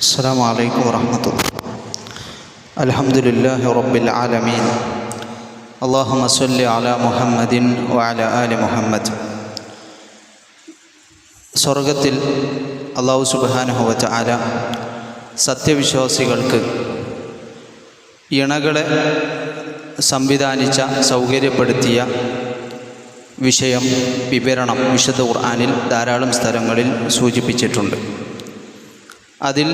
السلام عليكم ورحمة الله الحمد لله رب العالمين اللهم صل على محمد وعلى آل محمد സ്വർഗത്തിൽ അള്ളാഹു സുബാനുഹവച്ച ആല സത്യവിശ്വാസികൾക്ക് ഇണകളെ സംവിധാനിച്ച സൗകര്യപ്പെടുത്തിയ വിഷയം വിവരണം വിശുദ്ധ ഖുർആാനിൽ ധാരാളം സ്ഥലങ്ങളിൽ സൂചിപ്പിച്ചിട്ടുണ്ട് അതിൽ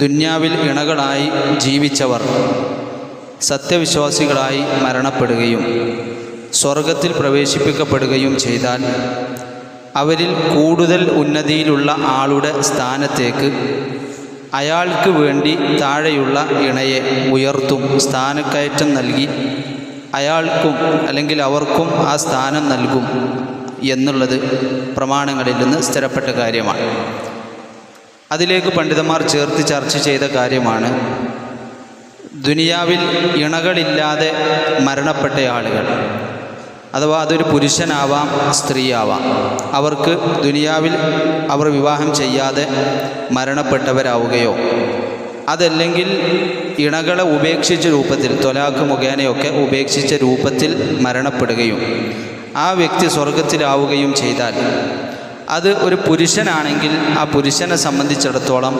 ദുന്യാവിൽ ഇണകളായി ജീവിച്ചവർ സത്യവിശ്വാസികളായി മരണപ്പെടുകയും സ്വർഗത്തിൽ പ്രവേശിപ്പിക്കപ്പെടുകയും ചെയ്താൽ അവരിൽ കൂടുതൽ ഉന്നതിയിലുള്ള ആളുടെ സ്ഥാനത്തേക്ക് അയാൾക്ക് വേണ്ടി താഴെയുള്ള ഇണയെ ഉയർത്തും സ്ഥാനക്കയറ്റം നൽകി അയാൾക്കും അല്ലെങ്കിൽ അവർക്കും ആ സ്ഥാനം നൽകും എന്നുള്ളത് പ്രമാണങ്ങളിൽ നിന്ന് സ്ഥിരപ്പെട്ട കാര്യമാണ്. അതിലേക്ക് പണ്ഡിതന്മാർ ചേർത്ത് ചർച്ച ചെയ്ത കാര്യമാണ് ദുനിയാവിൽ ഇണകളില്ലാതെ മരണപ്പെട്ട ആളുകൾ. അഥവാ അതൊരു പുരുഷനാവാം സ്ത്രീയാവാം. അവർക്ക് ദുനിയാവിൽ അവർ വിവാഹം ചെയ്യാതെ മരണപ്പെട്ടവരാവുകയോ അതല്ലെങ്കിൽ ഇണകളെ ഉപേക്ഷിച്ച രൂപത്തിൽ തൊലാക്ക് മുഖേനയൊക്കെ ഉപേക്ഷിച്ച രൂപത്തിൽ മരണപ്പെടുകയും ആ വ്യക്തി സ്വർഗത്തിലാവുകയും ചെയ്താൽ അത് ഒരു പുരുഷനാണെങ്കിൽ ആ പുരുഷനെ സംബന്ധിച്ചിടത്തോളം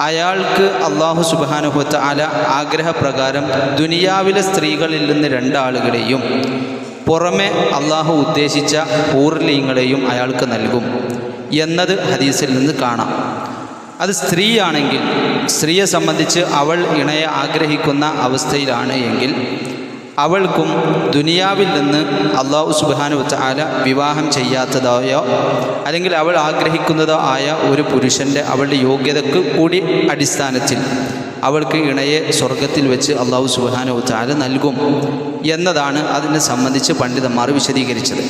അയാൾക്ക് അള്ളാഹു സുബാനുഹത്ത് അല ആഗ്രഹപ്രകാരം ദുനിയാവിലെ സ്ത്രീകളിൽ നിന്ന് രണ്ടാളുകളെയും പുറമെ അള്ളാഹു ഉദ്ദേശിച്ച പൂർലീങ്ങളെയും അയാൾക്ക് നൽകും എന്നത് ഹദീസിൽ നിന്ന് കാണാം. അത് സ്ത്രീയാണെങ്കിൽ സ്ത്രീയെ സംബന്ധിച്ച് അവൾ ഇണയെ ആഗ്രഹിക്കുന്ന അവസ്ഥയിലാണ് എങ്കിൽ അവൾക്കും ദുനിയാവിൽ നിന്ന് അള്ളാഹു സുബാനു ആല വിവാഹം ചെയ്യാത്തതായോ അല്ലെങ്കിൽ അവൾ ആഗ്രഹിക്കുന്നതോ ആയ ഒരു പുരുഷന്റെ അവളുടെ യോഗ്യതക്ക് കൂടി അടിസ്ഥാനത്തിൽ അവൾക്ക് ഇണയെ സ്വർഗത്തിൽ വെച്ച് അള്ളാഹു സുബാനു ആല നൽകും എന്നതാണ് അതിനെ സംബന്ധിച്ച് പണ്ഡിതന്മാർ വിശദീകരിച്ചത്.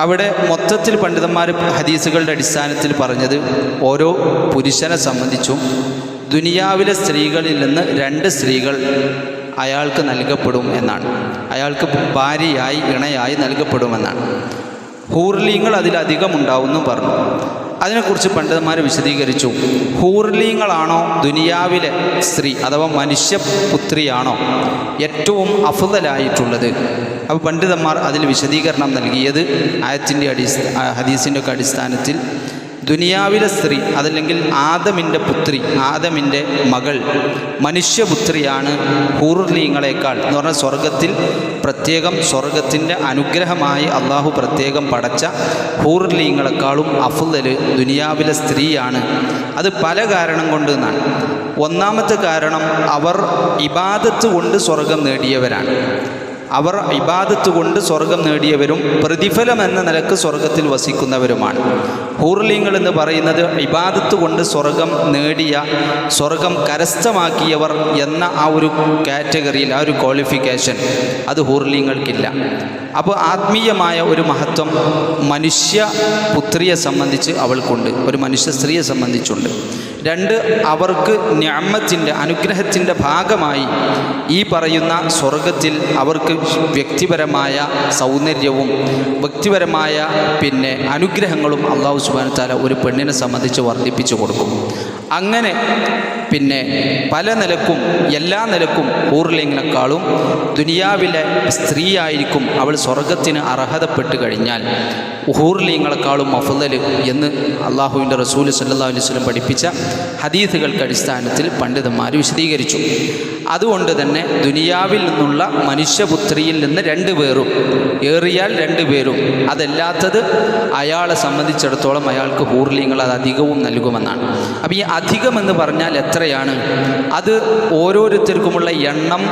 അവിടെ മൊത്തത്തിൽ പണ്ഡിതന്മാർ ഹദീസുകളുടെ അടിസ്ഥാനത്തിൽ പറഞ്ഞത് ഓരോ പുരുഷനെ സംബന്ധിച്ചും ദുനിയാവിലെ സ്ത്രീകളിൽ നിന്ന് രണ്ട് സ്ത്രീകൾ അയാൾക്ക് നൽകപ്പെടും എന്നാണ്. അയാൾക്ക് ഭാര്യയായി ഇണയായി നൽകപ്പെടുമെന്നാണ് ഹൂർലിങ്ങൾ അതിലധികം ഉണ്ടാവുമെന്നും പറഞ്ഞു. അതിനെക്കുറിച്ച് പണ്ഡിതന്മാർ വിശദീകരിച്ചു. ഹൂർലീങ്ങളാണോ ദുനിയാവിലെ സ്ത്രീ അഥവാ മനുഷ്യപുത്രിയാണോ ഏറ്റവും അഫുതലായിട്ടുള്ളത് അപ്പോൾ പണ്ഡിതന്മാർ അതിൽ വിശദീകരണം നൽകിയത് ആയത്തിന്റെ അടിസ്ഥാന ഹദീസിന്റെ ഒക്കെ അടിസ്ഥാനത്തിൽ ദുനിയാവിലെ സ്ത്രീ അതല്ലെങ്കിൽ ആദമിന്റെ പുത്രി ആദമിന്റെ മകൾ മനുഷ്യപുത്രിയാണ് ഹൂർലീങ്ങളെക്കാൾ എന്ന് പറഞ്ഞാൽ സ്വർഗത്തിൽ പ്രത്യേകം സ്വർഗത്തിന്റെ അനുഗ്രഹമായി അള്ളാഹു പ്രത്യേകം പടച്ച ഹൂർലീങ്ങളെക്കാളും അഫുദൽ ദുനിയാവിലെ സ്ത്രീയാണ്. അത് പല കാരണം കൊണ്ട് എന്നാണ്. ഒന്നാമത്തെ കാരണം അവർ ഇബാദത്ത് കൊണ്ട് സ്വർഗം നേടിയവരാണ്. അവർ ഇബാദത്ത് കൊണ്ട് സ്വർഗം നേടിയവരും പ്രതിഫലം എന്ന നിലയ്ക്ക് സ്വർഗത്തിൽ വസിക്കുന്നവരുമാണ്. ഹൂർലിംഗൾ എന്ന് പറയുന്നത് ഇബാദത്ത് കൊണ്ട് സ്വർഗം നേടിയ സ്വർഗം കരസ്ഥമാക്കിയവർ എന്ന ആ ഒരു കാറ്റഗറിയിൽ ആ ഒരു ക്വാളിഫിക്കേഷൻ അത് ഹൂർലിംഗൾക്കില്ല അപ്പോൾ ആത്മീയമായ ഒരു മഹത്വം മനുഷ്യ പുത്രിയെ സംബന്ധിച്ച് അവൾക്കുണ്ട്. ഒരു മനുഷ്യ സ്ത്രീയെ സംബന്ധിച്ചുണ്ട്. രണ്ട് അവർക്ക് ഞാമത്തിന്റെ അനുഗ്രഹത്തിന്റെ ഭാഗമായി ഈ പറയുന്ന സ്വർഗത്തിൽ അവർക്ക് വ്യക്തിപരമായ സൗന്ദര്യവും വ്യക്തിപരമായ പിന്നെ അനുഗ്രഹങ്ങളും അള്ളാഹു സുബാൻ താല ഒരു പെണ്ണിനെ സംബന്ധിച്ച് വർദ്ധിപ്പിച്ചു കൊടുക്കും. അങ്ങനെ പിന്നെ പല നിലക്കും എല്ലാ നിലക്കും ഊർലിങ്ങിനേക്കാളും ദുനിയാവിലെ സ്ത്രീയായിരിക്കും അവൾ സ്വർഗത്തിന് അർഹതപ്പെട്ട് കഴിഞ്ഞാൽ. ഊർലിങ്ങളെക്കാളും മഫുദൽ എന്ന് അള്ളാഹുവിന്റെ റസൂൽ സല്ലാ അലൈവലം പഠിപ്പിച്ച ഹദീസുകൾക്ക് അടിസ്ഥാനത്തിൽ പണ്ഡിതന്മാർ വിശദീകരിച്ചു. അതുകൊണ്ട് തന്നെ ദുനിയാവിൽ നിന്നുള്ള മനുഷ്യപുത്രിയിൽ നിന്ന് രണ്ടു പേരും ഏറിയാൽ രണ്ടു പേരും. അതല്ലാത്തത് അയാളെ സംബന്ധിച്ചിടത്തോളം അയാൾക്ക് ഹൂർലിങ്ങൾ അത് അധികവും നൽകുമെന്നാണ്. അപ്പോൾ ഈ അധികം എന്ന് പറഞ്ഞാൽ എത്രയാണ്? അത് ഓരോരുത്തർക്കുമുള്ള എണ്ണം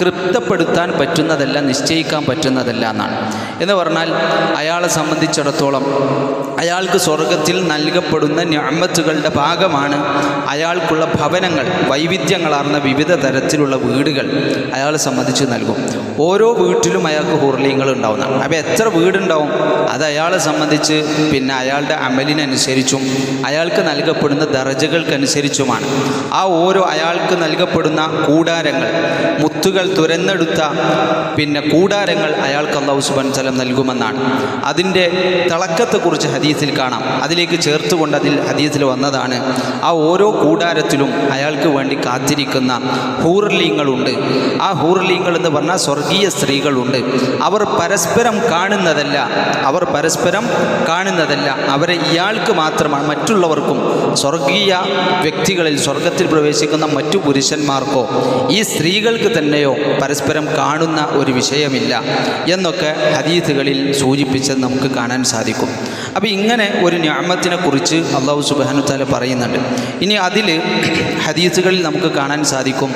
കൃപ്തപ്പെടുത്താൻ പറ്റുന്നതല്ല നിശ്ചയിക്കാൻ പറ്റുന്നതല്ല എന്നാണ്. എന്ന് പറഞ്ഞാൽ അയാളെ സംബന്ധിച്ചിടത്തോളം അയാൾക്ക് സ്വർഗത്തിൽ നൽകപ്പെടുന്ന ഞാമത്തുകളുടെ ഭാഗമാണ് അയാൾക്കുള്ള ഭവനങ്ങൾ വൈവിധ്യങ്ങളാർന്ന വിവിധ തരത്തിലുള്ള വീടുകൾ അയാളെ സംബന്ധിച്ച് നൽകും. ഓരോ വീട്ടിലും അയാൾക്ക് ഹുർലിങ്ങൾ ഉണ്ടാവുന്നതാണ്. അപ്പോൾ എത്ര വീടുണ്ടാവും? അത് അയാളെ സംബന്ധിച്ച് പിന്നെ അയാളുടെ അമലിനനുസരിച്ചും അയാൾക്ക് നൽകപ്പെടുന്ന ദർജകൾക്കനുസരിച്ചുമാണ് ആ ഓരോ അയാൾക്ക് നൽകപ്പെടുന്ന കൂടാരങ്ങൾ മുത്തുകൾ തുരന്നെടുത്ത പിന്നെ കൂടാരങ്ങൾ അയാൾക്ക് അള്ളാഹു സുബൻ സ്ഥലം നൽകുമെന്നാണ്. അതിന്റെ തിളക്കത്തെക്കുറിച്ച് ഹദീസ് ഹദീസിൽ കാണാം. അതിലേക്ക് ചേർത്തുകൊണ്ട് അതിൽ ഹദീസിൽ വന്നതാണ് ആ ഓരോ കൂടാരത്തിലും അയാൾക്ക് വേണ്ടി കാത്തിരിക്കുന്ന ഹൂർലിങ്ങളുണ്ട്. ആ ഹൂർലിങ്ങൾ എന്ന് പറഞ്ഞാൽ സ്വർഗീയ സ്ത്രീകളുണ്ട്. അവർ പരസ്പരം കാണുന്നതല്ല അവർ പരസ്പരം കാണുന്നതല്ല. അവരെ ഇയാൾക്ക് മാത്രമാണ് മറ്റുള്ളവർക്കും സ്വർഗീയ വ്യക്തികളിൽ സ്വർഗത്തിൽ പ്രവേശിക്കുന്ന മറ്റു പുരുഷന്മാർക്കോ ഈ സ്ത്രീകൾക്ക് തന്നെയോ പരസ്പരം കാണുന്ന ഒരു വിഷയമില്ല എന്നൊക്കെ ഹദീസുകളിൽ സൂചിപ്പിച്ചത് നമുക്ക് കാണാൻ സാധിക്കും. അപ്പോൾ ഇങ്ങനെ ഒരു ഞാമത്തിനെ കുറിച്ച് അള്ളാഹു സുബാനുത്താല താല പറയുന്നുണ്ട്. ഇനി അതിൽ ഹദീസുകളിൽ നമുക്ക് കാണാൻ സാധിക്കും.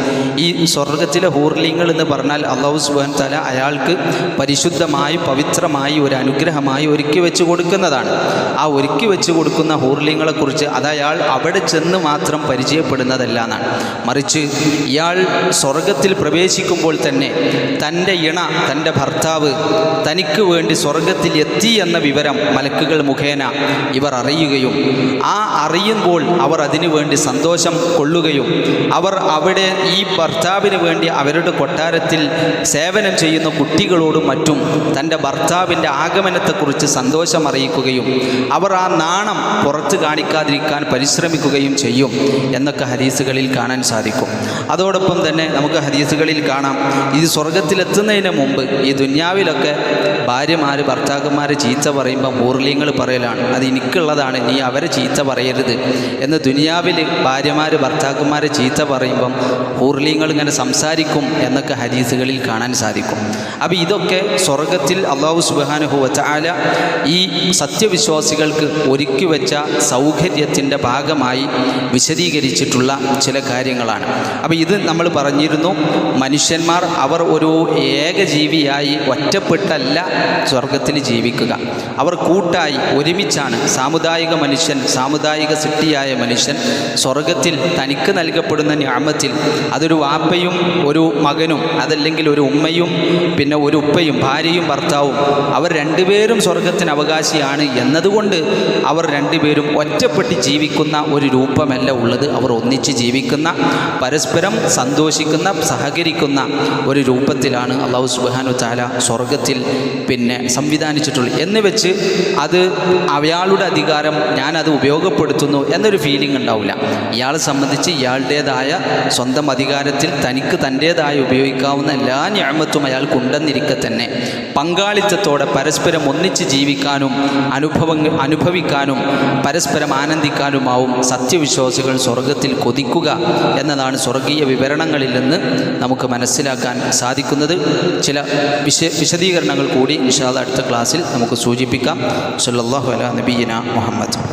ഈ സ്വർഗത്തിലെ ഹൂർലിംഗങ്ങൾ എന്ന് പറഞ്ഞാൽ അള്ളാഹു സുബാൻ താല അയാൾക്ക് പരിശുദ്ധമായി പവിത്രമായി ഒരു അനുഗ്രഹമായി ഒരുക്കി വെച്ച് കൊടുക്കുന്നതാണ്. ആ ഒരുക്കി വെച്ച് കൊടുക്കുന്ന ഹൂർലിംഗങ്ങളെക്കുറിച്ച് അത് അയാൾ അവിടെ ചെന്ന് മാത്രം പരിചയപ്പെടുന്നതല്ല എന്നാണ്. മറിച്ച് ഇയാൾ സ്വർഗത്തിൽ പ്രവേശിക്കുമ്പോൾ തന്നെ തന്റെ ഇണ തന്റെ ഭർത്താവ് തനിക്ക് വേണ്ടി സ്വർഗത്തിൽ എത്തി എന്ന വിവരം മലക്കുകൾ മുഖേന ഇവർ അറിയുകയും ആ അറിയുമ്പോൾ അവർ അതിനു വേണ്ടി സന്തോഷം കൊള്ളുകയും അവർ അവിടെ ഈ ഭർത്താവിന് വേണ്ടി അവരുടെ കൊട്ടാരത്തിൽ സേവനം ചെയ്യുന്ന കുട്ടികളോടും മറ്റും തന്റെ ഭർത്താവിന്റെ ആഗമനത്തെക്കുറിച്ച് സന്തോഷം അറിയിക്കുകയും അവർ ആ നാണം പുറത്ത് കാണിക്കാതിരിക്കാൻ പരിശ്രമിക്കുകയും ചെയ്യും എന്നൊക്കെ ഹദീസുകളിൽ കാണാൻ സാധിക്കും. അതോടൊപ്പം തന്നെ നമുക്ക് ഹദീസുകളിൽ കാണാം ഇത് സ്വർഗത്തിലെത്തുന്നതിന് മുമ്പ് ഈ ദുന്യാവിലൊക്കെ ഭാര്യമാർ ഭർത്താക്കന്മാർ ചീത്ത പറയുമ്പോൾ മൂർലിങ്ങൾ പറയലാണ് അത് എനിക്കുള്ളതാണ്. നീ അവരെ ചീത്ത പറയരുത് എന്ന് ദുനിയാവിൽ ഭാര്യമാർ ഭർത്താക്കന്മാരെ ചീത്ത പറയുമ്പം ഹൂർലിങ്ങൾ ഇങ്ങനെ സംസാരിക്കും എന്നൊക്കെ ഹരീസുകളിൽ കാണാൻ സാധിക്കും. അപ്പോൾ ഇതൊക്കെ സ്വർഗത്തിൽ അള്ളാഹു സുബാനുഹുവച്ച ആല ഈ സത്യവിശ്വാസികൾക്ക് ഒരുക്കി വെച്ച സൗകര്യത്തിന്റെ ഭാഗമായി വിശദീകരിച്ചിട്ടുള്ള ചില കാര്യങ്ങളാണ്. അപ്പോൾ ഇത് നമ്മൾ പറഞ്ഞിരുന്നു മനുഷ്യന്മാർ അവർ ഒരു ഏകജീവിയായി ഒറ്റപ്പെട്ടല്ല സ്വർഗത്തിൽ ജീവിക്കുക. അവർ കൂട്ടായി ഒരുമിച്ചാണ് സാമുദായിക മനുഷ്യൻ സാമുദായിക സിട്ടിയായ മനുഷ്യൻ സ്വർഗത്തിൽ തനിക്ക് നൽകപ്പെടുന്ന ഞാമത്തിൽ. അതൊരു വാപ്പയും ഒരു മകനും അതല്ലെങ്കിൽ ഒരു ഉമ്മയും പിന്നെ ഒരു ഉപ്പയും ഭാര്യയും ഭർത്താവും. അവർ രണ്ടുപേരും സ്വർഗത്തിന് അവകാശിയാണ് എന്നതുകൊണ്ട് അവർ രണ്ടുപേരും ഒറ്റപ്പെട്ട് ജീവിക്കുന്ന ഒരു രൂപമല്ല ഉള്ളത്. അവർ ഒന്നിച്ച് ജീവിക്കുന്ന പരസ്പരം സന്തോഷിക്കുന്ന സഹകരിക്കുന്ന ഒരു രൂപത്തിലാണ് അള്ളാഹു സുബാനു താല സ്വർഗത്തിൽ പിന്നെ സംവിധാനിച്ചിട്ടുള്ളത്. എന്ന് വെച്ച് അത് അയാളുടെ അധികാരം ഞാനത് ഉപയോഗപ്പെടുത്തുന്നു എന്നൊരു ഫീലിംഗ് ഉണ്ടാവില്ല. ഇയാളെ സംബന്ധിച്ച് ഇയാളുടേതായ സ്വന്തം അധികാരത്തിൽ തനിക്ക് തന്റേതായ ഉപയോഗിക്കാവുന്ന എല്ലാ ഞാമത്തും അയാൾക്കുണ്ടെന്നിരിക്കെ തന്നെ. പങ്കാളിത്തത്തോടെ പരസ്പരം ഒന്നിച്ച് ജീവിക്കാനും അനുഭവങ്ങൾ അനുഭവിക്കാനും പരസ്പരം ആനന്ദിക്കാനുമാവും സത്യവിശ്വാസികൾ സ്വർഗത്തിൽ കൊതിക്കുക എന്നതാണ് സ്വർഗീയ വിവരണങ്ങളിൽ നിന്ന് നമുക്ക് മനസ്സിലാക്കാൻ സാധിക്കുന്നത്. ചില വിശ വിശദീകരണങ്ങൾ കൂടി വിശാദ അടുത്ത ക്ലാസ്സിൽ നമുക്ക് സൂചിപ്പിക്കാം. സല്ലല്ലാഹു അലാ നബീന മുഹമ്മദ്